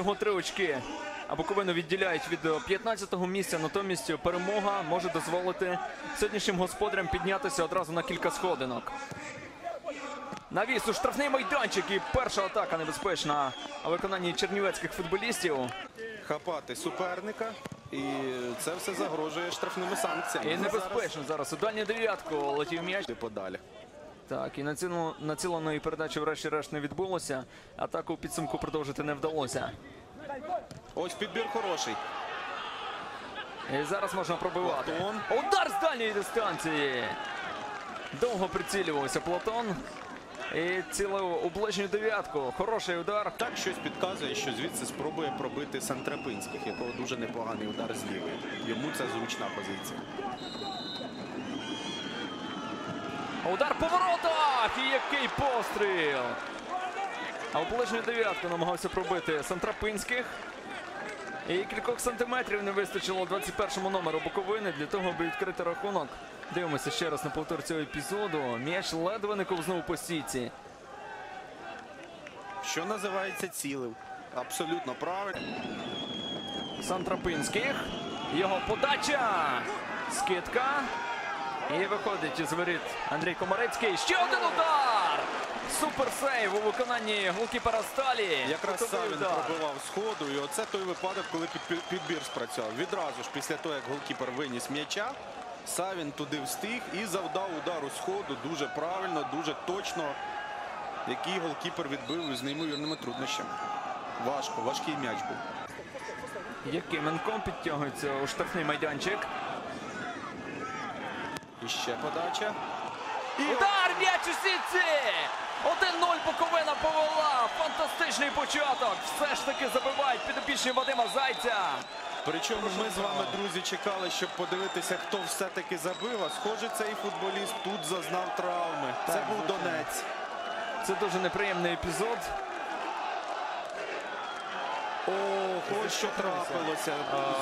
Його три очки. А Буковину відділяють від 15-го місця. Натомість перемога може дозволити сьогоднішнім господарям піднятися одразу на кілька сходинок. Навіс у штрафний майданчик і перша атака небезпечна у виконанні чернівецьких футболістів. Хапати суперника, і це все загрожує штрафними санкціями. І небезпечно зараз у дальню дев'ятку летів м'яч. Подалі. Так, і націленої передачі врешті-решт не відбулося. Атаку у підсумку продовжити не вдалося. Ось підбір хороший. І зараз можна пробивати. Платон. Удар з дальньої дистанції. Довго прицілювався Платон. І цілив у ближню дев'ятку. Хороший удар. Так щось підказує, що звідси спробує пробити Сантрапинських, якого дуже непоганий удар з лівої. Йому це зручна позиція. Удар по воротах! І який постріл! А у ближню дев'ятку намагався пробити Сантрапинських. І кількох сантиметрів не вистачило 21-му номеру Буковини для того, аби відкрити рахунок. Дивимося ще раз на повтор цього епізоду. М'яч ледве не ковзнув по сітці. Що називається цілив? Абсолютно правильно. Сантрапинських. Його подача. Скидка. І виходить із воріт Андрій Комарецький. Ще один удар! Суперсейв у виконанні голкіпера Сталі. Якраз Савін удар. пробивав сходу, і оце той випадок, коли під- під- підбір спрацював. Відразу ж після того, як голкіпер виніс м'яча, Савін туди встиг і завдав удару сходу дуже правильно, дуже точно, який голкіпер відбив з неймовірними труднощами. Важко, важкий м'яч був. Якименко підтягується у штрафний майданчик. І ще подача. І Удар м'яч у сітці! 1-0 Буковина повела. Фантастичний початок. Все ж таки забивають підопічні Вадима Зайця. Причому ми з вами, друзі, чекали, щоб подивитися, хто все-таки забив. А схоже, цей футболіст тут зазнав травми. Це Так, був звичайно. Донець. Це дуже неприємний епізод. Ох, ось що трапилося.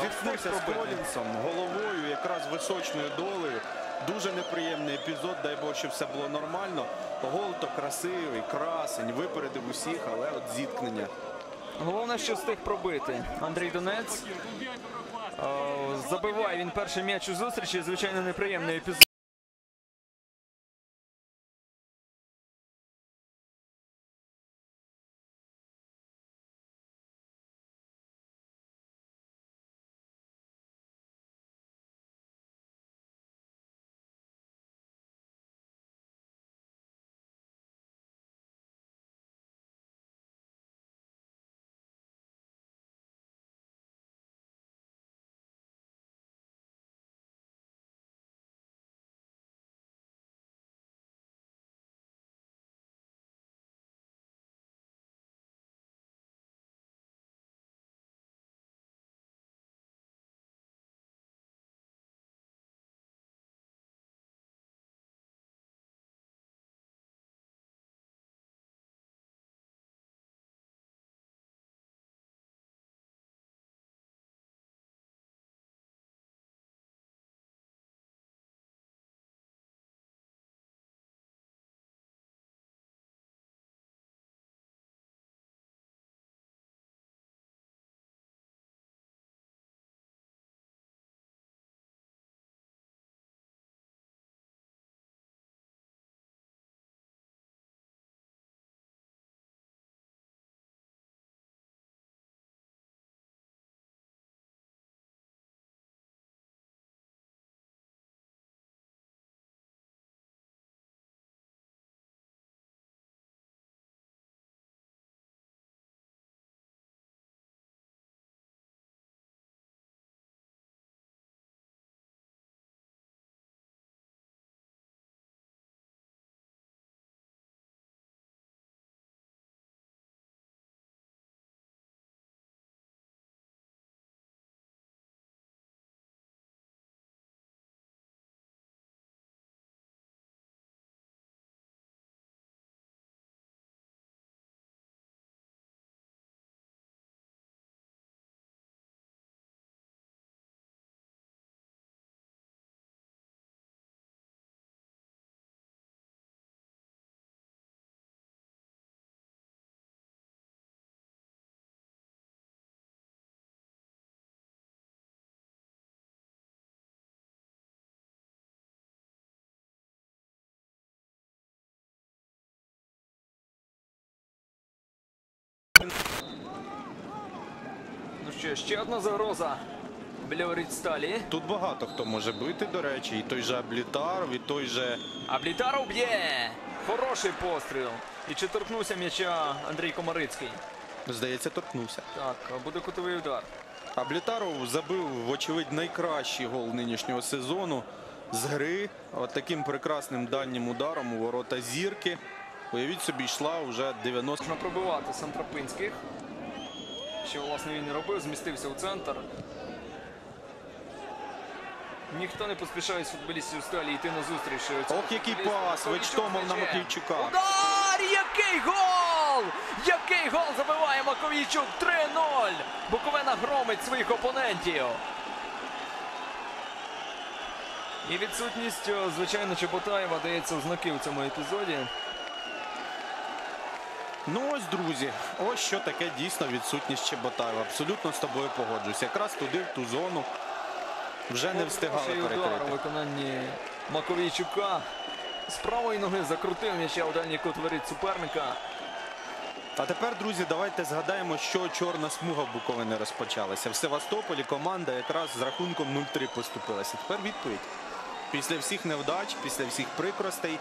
Зіткнувся з. Колінсом головою, якраз височною долею. Дуже неприємний епізод. Дай Бог, щоб все було нормально. Гол то красивий, красень, випередив усіх, але от зіткнення. Головне, що встиг пробити. Андрій Донець. Е, Забиває він перший м'яч у зустрічі. Звичайно, неприємний епізод. Ну що, ще одна загроза біля сталі. Тут багато хто може бити, до речі, і той же Аблітаров, і той же А Блітаров б'є. Хороший постріл. І чи торкнувся м'яча Андрій Комарицький? здається, торкнувся. Так, буде кутовий удар. Аблітаров забив, вочевидь, найкращий гол нинішнього сезону з гри. От таким прекрасним дальнім ударом у ворота зірки. Уявіть собі, йшла вже 90 Можна пробивати Сантрапинських. Що, власне, він і робив, змістився у центр. Ніхто не поспішає з футболістів сталі йти на зустріч. Ох, який пас! Вичтомов на. Маковійчука. Удар! Який гол! Який гол забиває Маковійчук! 3-0! Буковина громить своїх опонентів. І відсутність, звичайно, Чеботаєва дається в знаки у цьому епізоді. Ну ось, друзі, ось що таке дійсно відсутність Чеботаєва. Абсолютно з тобою погоджуюсь. Якраз туди, в ту зону, вже не встигали Хороший удар у виконанні Маковійчука. З правої ноги закрутив м'яча у дальній кут воріт суперника. А тепер, друзі, давайте згадаємо, що чорна смуга в Буковини розпочалася. В Севастополі команда якраз з рахунком 0-3 поступилася. Тепер відповідь. Після всіх невдач, після всіх прикростей